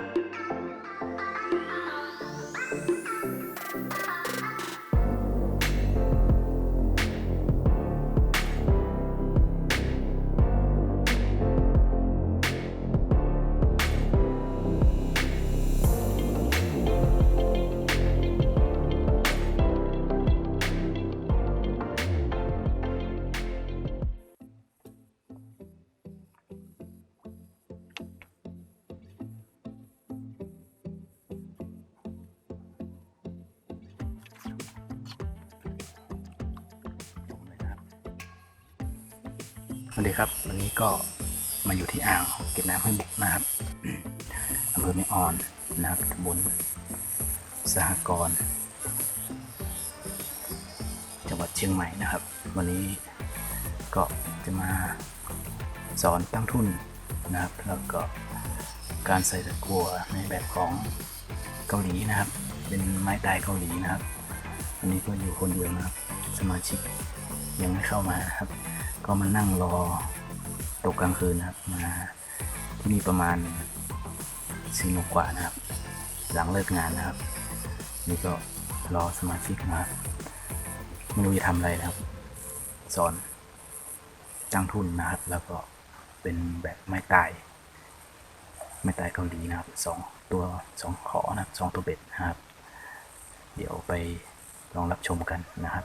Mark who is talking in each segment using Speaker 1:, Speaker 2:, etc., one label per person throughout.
Speaker 1: ส ก็มาอยู่ที่อ่างเก็บน้ำห้วยบุกนะครับอำเภอแม่ออนนะครับตำบลสหกรณ์จังหวัดเชียงใหม่นะครับ วันนี้ก็จะมาสอนตั้งทุนนะครับ แล้วก็การใส่ตะกั่วในแบบของเกาหลีนะครับ เป็นไม้ตายเกาหลีนะครับวันนี้ก็อยู่คนเดียวนะครับ สมาชิกยังไม่เข้ามานะครับ ก็มานั่งรอ ตกกลางคืนนะครับมาที่นี่ประมาณสี่โมงกว่านะครับ หลังเลิกงานนะครับ นี่ก็รอสมาชิกมาไม่รู้จะทำอะไรนะครับ สอนตั้งทุนนะครับ แล้วก็เป็นแบบไม้ตาย ไม้ตายเกาหลีนะครับสองตัวสองขอนะครับสองตัวเบ็ดนะครับ เดี๋ยวไปลองรับชมกันนะครับ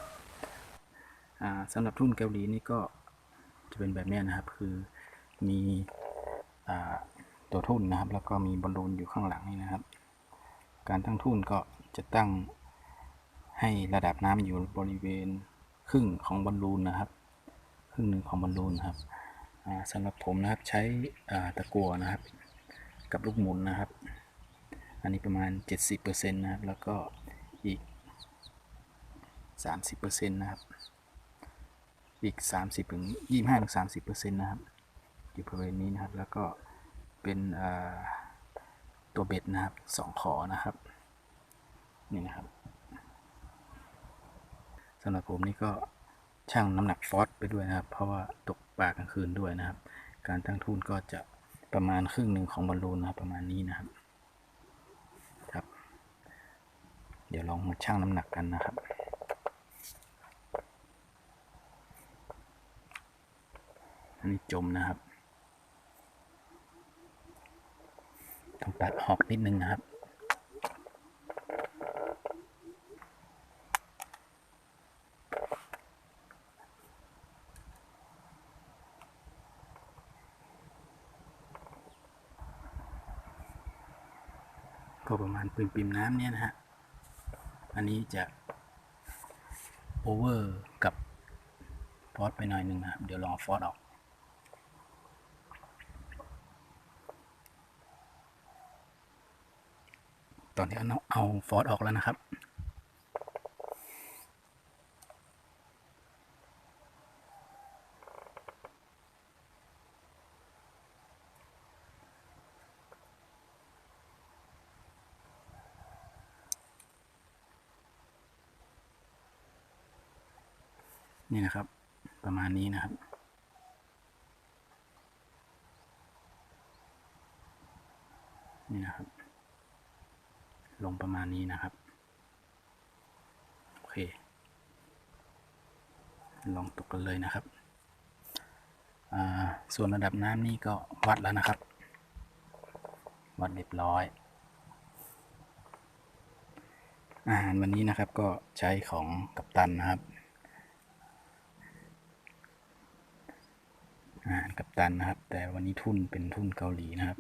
Speaker 1: สำหรับทุ่นเกาหลีนี่ก็ จะเป็นแบบนี้นะครับ คือมีอตัวทุ่นนะครับ แล้วก็มีบอลลูนอยู่ข้างหลังนี่นะครับ การตั้งทุ่นก็จะตั้งให้ระดับน้ำอยู่บริเวณครึ่งของบอลลูนนะครับ ครึ่งหนึ่งของบอลลูนครับอ่าสำหรับผมนะครับใช้ตะกั่วนะครับ กับลูกหมุนนะครับ อันนี้ประมาณ 70%นะครับ แล้วก็อีก 30%นะครับ อีก 30ถึง25ถึง30เปอร์เซ็นต์นะครับอยู่บริเวณนี้นะครับ แล้วก็เป็นตัวเบ็ดนะครับสองขอนะครับนี่นะครับสำหรับผมนี่ก็ชั่งน้ำหนักฟอสไปด้วยนะครับ เพราะว่าตกปลากลางคืนด้วยนะครับ การตั้งทุนก็จะประมาณครึ่งหนึ่งของบอลลูนนะครับประมาณนี้นะครับครับ เดี๋ยวลองมาชั่งน้ำหนักกันนะครับ อันนี้จมนะครับ ต้องตัดออกนิดนึงนะครับก็ประมาณปิ่มปิมน้ำเนี่ยนะฮะ อันนี้จะโอเวอร์กับฟอสไปหน่อยหนึ่งนะครับ เดี๋ยวลองฟอสออก ตอนนี้เอาเอาฟอสออกแล้วนะครับนี่นะครับ ประมาณนี้นะครับ นี่นะครับ ลงประมาณนี้นะครับ โอเค ลองตกกันเลยนะครับ ส่วนระดับน้ำนี่ก็วัดแล้วนะครับ วัดเรียบร้อย อาหารวันนี้นะครับก็ใช้ของกัปตันนะครับ อาหารกัปตันนะครับ แต่วันนี้ทุนเป็นทุนเกาหลีนะครับ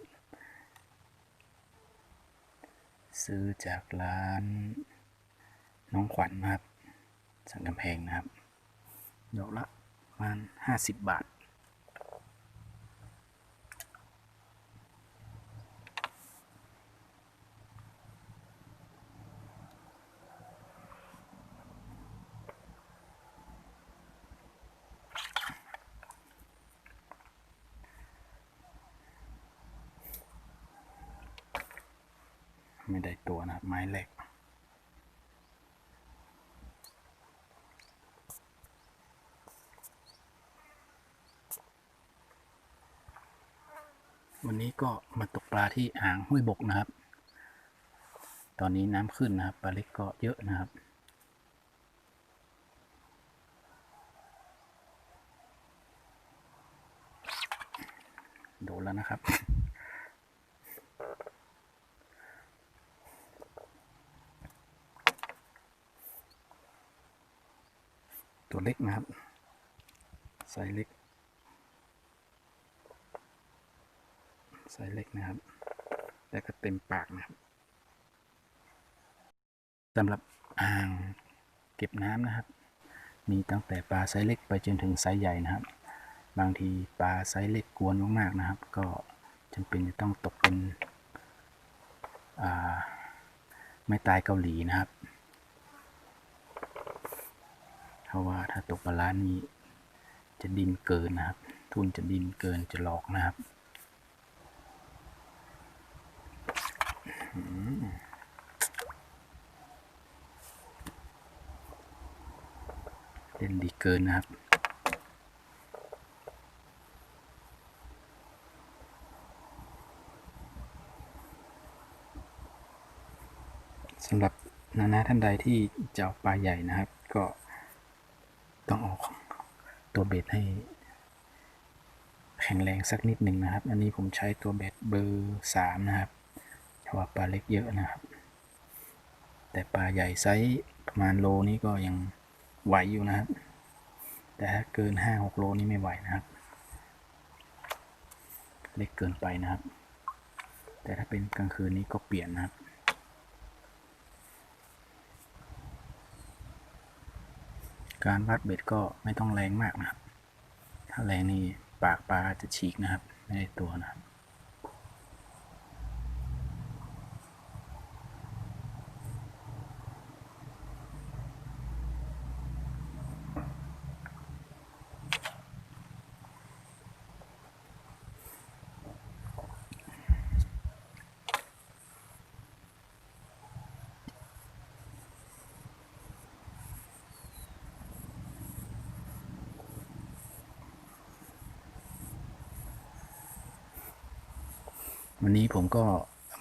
Speaker 1: ซื้อจากร้าน น้องขวัญนะครับ สังกำแพงนะครับ ดอกละประมาณห้าสิบบาท ไม่ได้ตัวนะครับไม้เหล็ก วันนี้ก็มาตกปลาที่อ่างห้วยบกนะครับ ตอนนี้น้ำขึ้นนะครับ ปลาเล็กก็เยอะนะครับโดนแล้วนะครับ ตัวเล็กนะครับไซส์เล็กไซส์เล็กนะครับ แล้วก็เต็มปากนะครับสำหรับอ่างเก็บน้ำนะครับ มีตั้งแต่ปลาไซส์เล็กไปจนถึงไซส์ใหญ่นะครับ บางทีปลาไซส์เล็กกวนมากๆนะครับ ก็จำเป็นจะต้องตกเป็นไม่ตายเกาหลีนะครับ เพ ราะว่าถ้าตกปลาร้านี้จะดินเกินนะครับ ทุนจะดินเกินจะหลอกนะครับเล่นดีเกินนะครับสำหรับนานาท่านใดที่จะเอาปลาใหญ่นะครับ ก็ ต้องออกตัวเบ็ดให้แข็งแรงสักนิดหนึ่งนะครับ อันนี้ผมใช้ตัวเบ็ดเบอร์สามนะครับเพราะว่าปลาเล็กเยอะนะครับ แต่ปลาใหญ่ไซส์ประมาณโลนี้ก็ยังไหวอยู่นะครับ แต่ถ้าเกินห้าหกโลนี่ไม่ไหวนะครับ เล็กเกินไปนะครับ แต่ถ้าเป็นกลางคืนนี้ก็เปลี่ยนนะครับ การวัดเบ็ดก็ไม่ต้องแรงมากนะครับ ถ้าแรงนี่ปากปลาจะฉีกนะครับ ไม่ได้ตัวนะครับ วันนี้ผมก็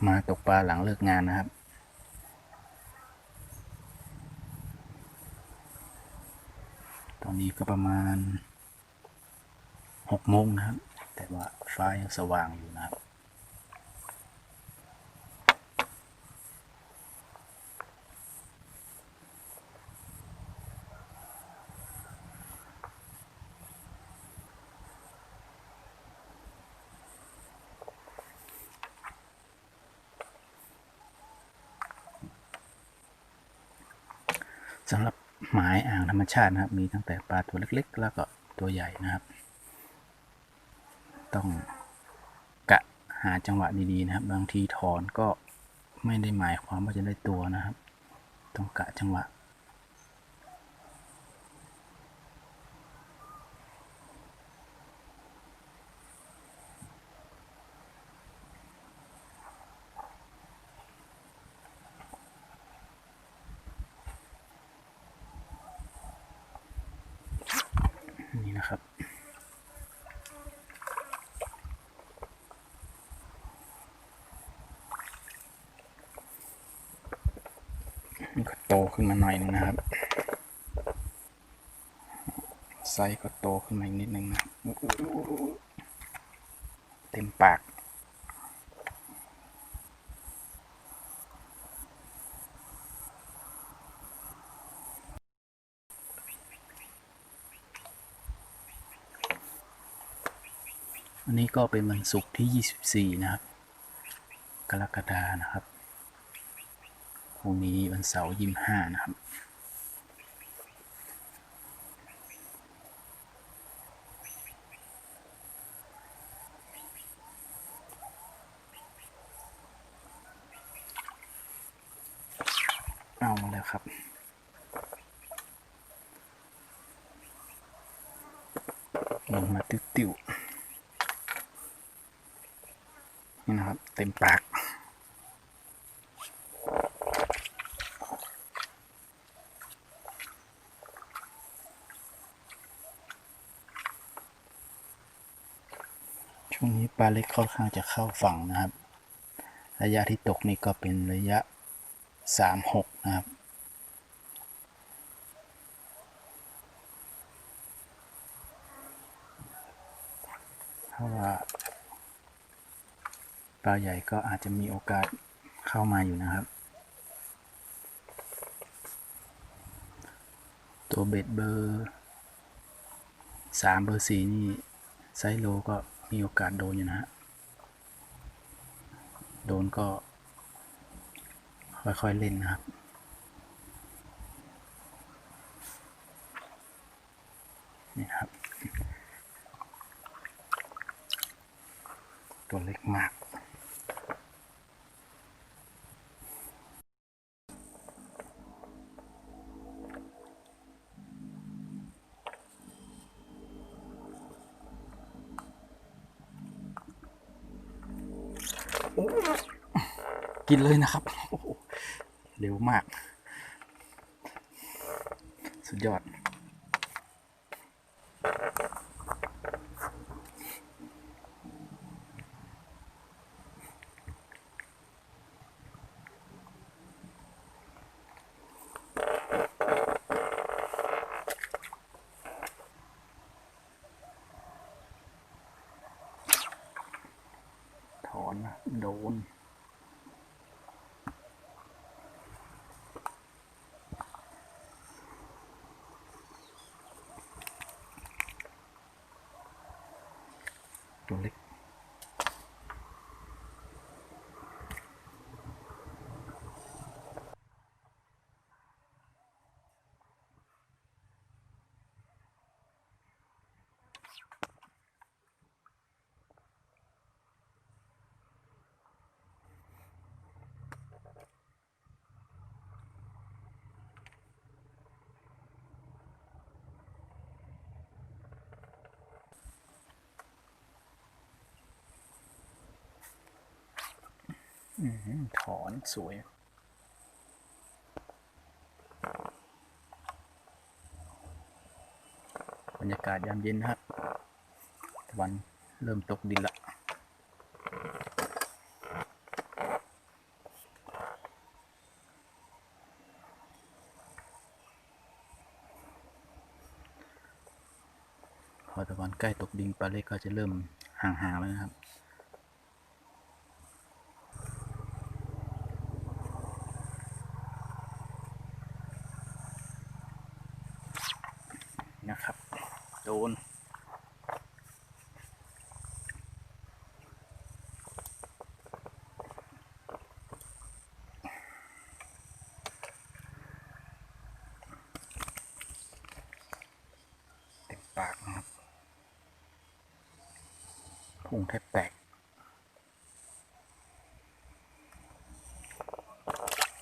Speaker 1: มาตกปลาหลังเลิกงานนะครับ ตอนนี้ก็ประมาณหกโมงนะครับ แต่ว่าฟ้ายังสว่างอยู่นะครับ สำหรับหมายอ่างธรรมชาตินะครับ มีตั้งแต่ปลาตัวเล็ก ๆ แล้วก็ตัวใหญ่นะครับ ต้องกะหาจังหวะดีๆนะครับ บางทีถอนก็ไม่ได้หมายความว่าจะได้ตัวนะครับ ต้องกะจังหวะ นะครับ มันก็โตขึ้นมาหน่อยนึงนะครับ ไซส์ก็โตขึ้นมาอีกนิดนึงนะเต็มปาก ก็เป็นวันศุกร์ที่ 24 นะครับ กรกฎานะครับพรุ่งนี้วันเสาร์25นะครับ เอามาแล้วครับลงมาติ้วๆ นี่นะ ครับ เต็มปาก ช่วงนี้ปลาลาเล็กค่อนข้างจะเข้าฝั่งนะครับ ระยะที่ตกนี่ก็เป็นระยะสามหกนะครับ เพราะว่า ปลาใหญ่ก็อาจจะมีโอกาสเข้ามาอยู่นะครับ ตัวเบ็ดเบอร์สามเบอร์สี่นี่ไซส์โลก็มีโอกาสโดนอยู่นะฮะ โดนก็ ค่อย ๆ เล่นนะครับนี่ครับ ตัวเล็กมาก กินเลยนะครับเร็วมาก สุดยอด ถอนสวย บรรยากาศยามเย็นนะครับตะวันเริ่มตกดินละพอตะวันใกล้ตกดินปลาเล็กก็จะเริ่มห่างๆแล้วนะครับนะครับ โดน เต็มปากนะครับพุงแทบแตก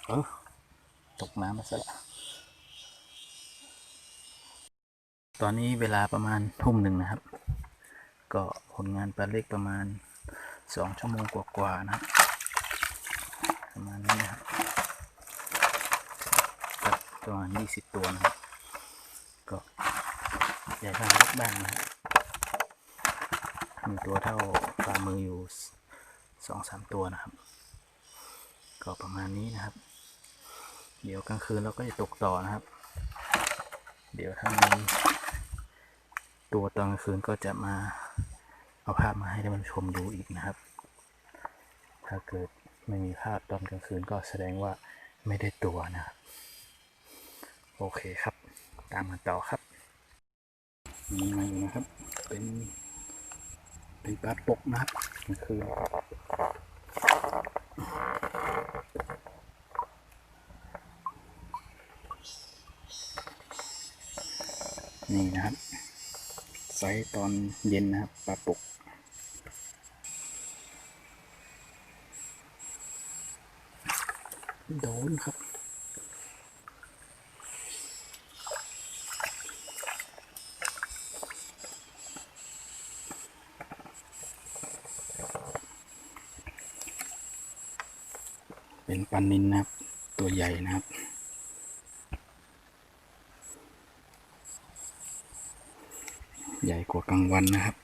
Speaker 1: เออตกน้ำมาซะละ ตอนนี้เวลาประมาณทุ่มหนึ่งนะครับ ก็ผลงานปลาเล็กประมาณสองชั่วโมงกว่าๆนะครับประมาณนี้นะครับกับประมาณยี่สิบตัวนะครับ ก็ใหญ่บ้างเล็กบ้างนะครับมีตัวเท่าฝ่ามืออยู่สองสามตัวนะครับ ก็ประมาณนี้นะครับ เดี๋ยวกลางคืนเราก็จะตกต่อนะครับ เดี๋ยวถ้ามี ตัวตอนกลางคืนก็จะมาเอาภาพมาให้ท่านผู้ชมดูอีกนะครับ ถ้าเกิดไม่มีภาพตอนกลางคืนก็แสดงว่าไม่ได้ตัวนะครับ โอเคครับ ตามกันต่อครับมีมาอยู่นะครับ เป็น เป็นปลาปกนะครับกลางคืนนี่นะครับ ไซส์ตอนเย็นนะครับปลาปกโดนครับ เป็นปลานินนะครับ ตัวใหญ่นะครับ ใหญ่กว่ากลางวันนะครับ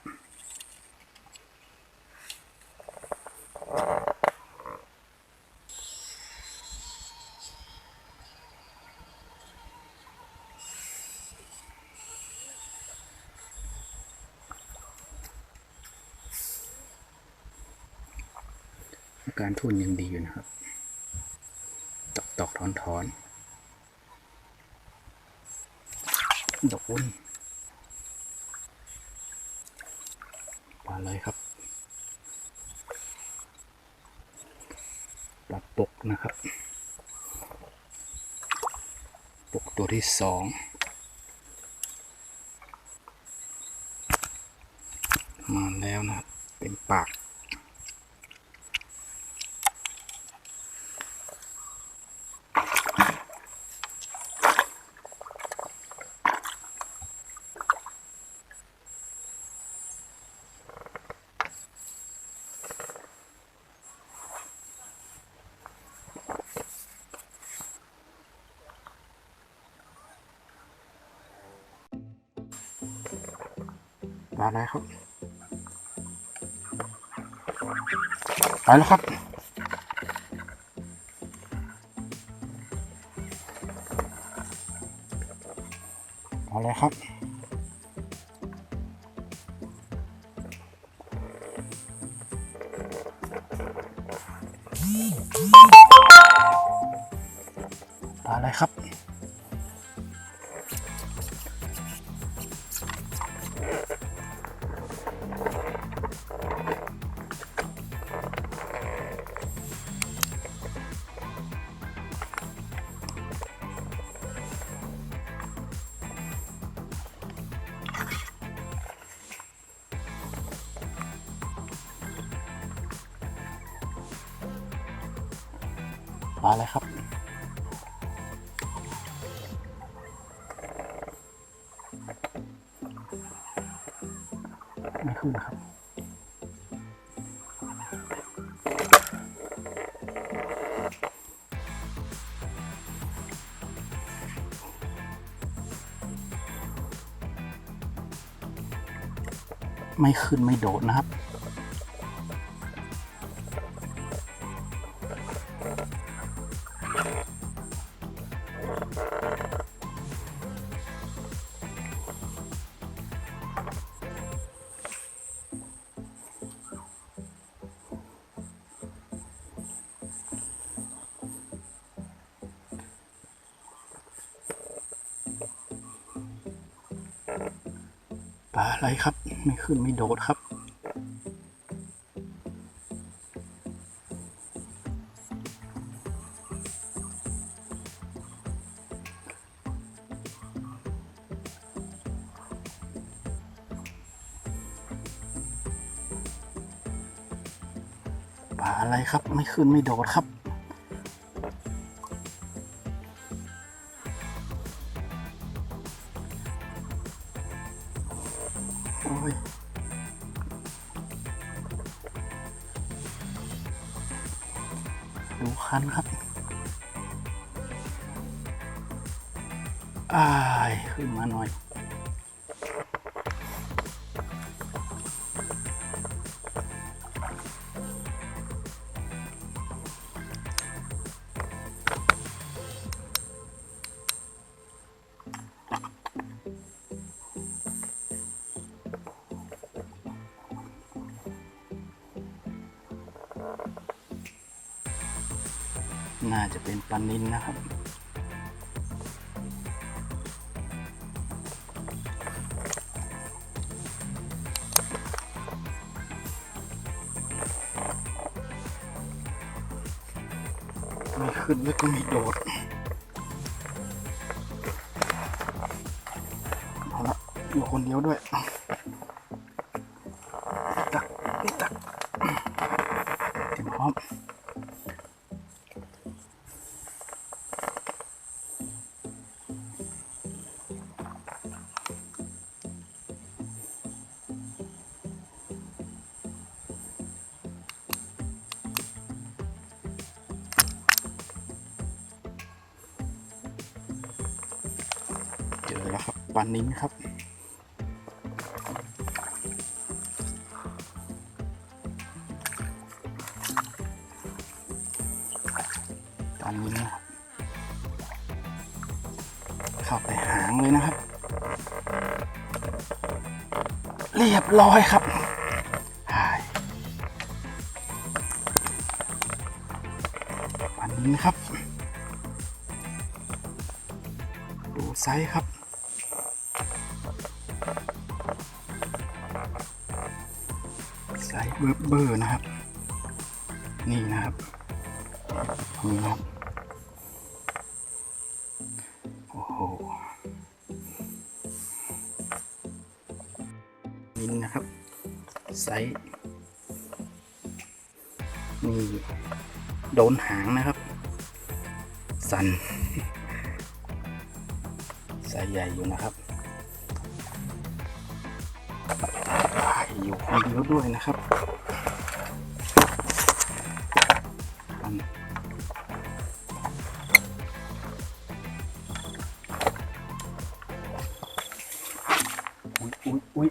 Speaker 1: การทุ่นยังดีอยู่นะครับ ตอกตอกถอนถอนดอกอุ้น เลยครับปลาปกนะครับ ปกตัวที่สองมาแล้วนะครับ เป็นปาก มาแล้วครับไปแล้วครับเอาเลยครับมาเลยครับ ไม่ขึ้นไม่โดดนะครับ ดครับ ปลาอะไรครับ ไม่ขึ้นไม่โดดครับ น่าจะเป็นปานินนะครับไม่ขึ้นแล้วก็ม่โดดเอาละอยู่คนเดียวด้วย วครับปลานิ้นครับปลานิ้นะครับเข้าไปหางเลยนะครับ เรียบร้อยครับหายนี่นะครับ ดูไซส์ครับ ไซส์เบอร์เบอร์นะครับ นี่นะครับนี่นะครับโอ้โหนี่นะครับ ไซส์นี่โดนหางนะครับ สันไซส์ใหญ่อยู่นะครับ อยู่คนเดียวด้วยนะครับอุ๊ยอุ๊ยอุ๊ย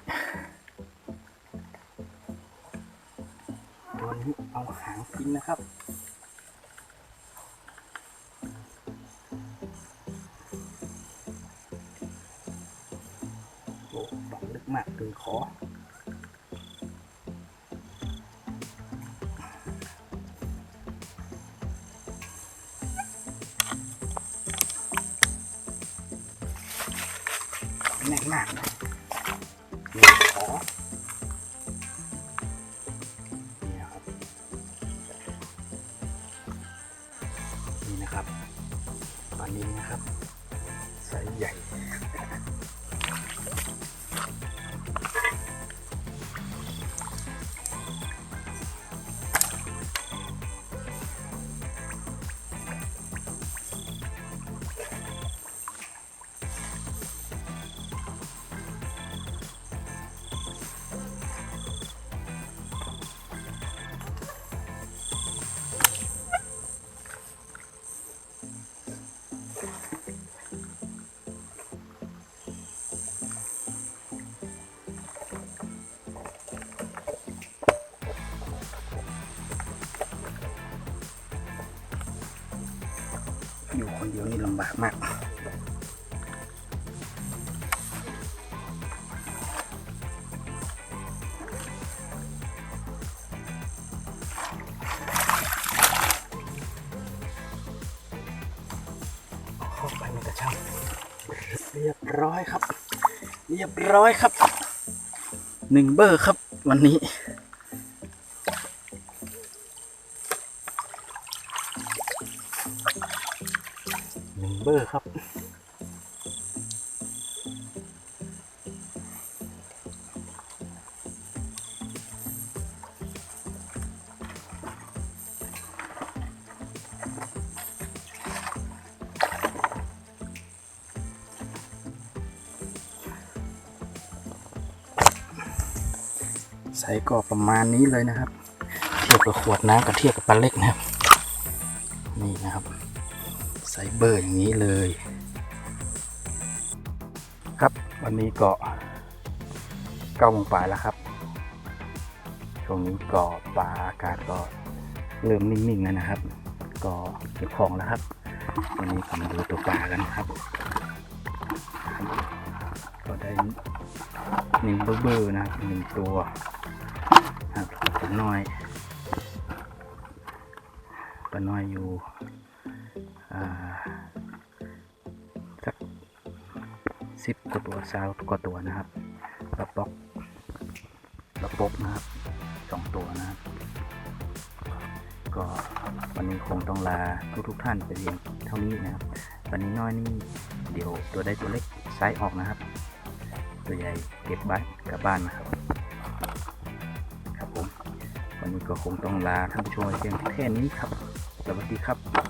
Speaker 1: ตัวนี้เอาหางกินนะครับโอ้ฝังลึกมากถึงคอ เรียบร้อยครับ เรียบร้อยครับหนึ่งเบอร์ครับ วันนี้ หนึ่งเบอร์ครับ ก็ประมาณนี้เลยนะครับ เทียบกับขวดน้ำกับเทียบกับปลาเล็กนะครับ นี่นะครับไซส์เบอร์อย่างนี้เลย ครับวันนี้ก็เก้าโมงปลายแล้วครับช่วงนี้ก็ปลาอากาศก็เริ่มนิ่งๆแล้วนะครับ ก็เก็บของแล้วครับ วันนี้ก็มาดูตัวปลากันครับ ก็ได้หนึ่งเบอร์เบอร์นะครับหนึ่งตัว ครับปลาน้อยปลาน้อยอยู่สักสิบกว่าตัวสาวกว่าตัวนะครับปลาป๊อกปลาปกนะครับสองตัวนะครับก็วันนี้คงต้องลาทุกทุกท่านไปเพียงเท่านี้นะครับวันนี้น้อยนี่เดี๋ยวตัวได้ตัวเล็กไซส์ออกนะครับ ตัวใหญ่เก็บบ้านกลับบ้านนะครับ วันนี้ก็คงต้องลาท่านผู้ชมไว้เพียงแค่นี้ครับ สวัสดีครับ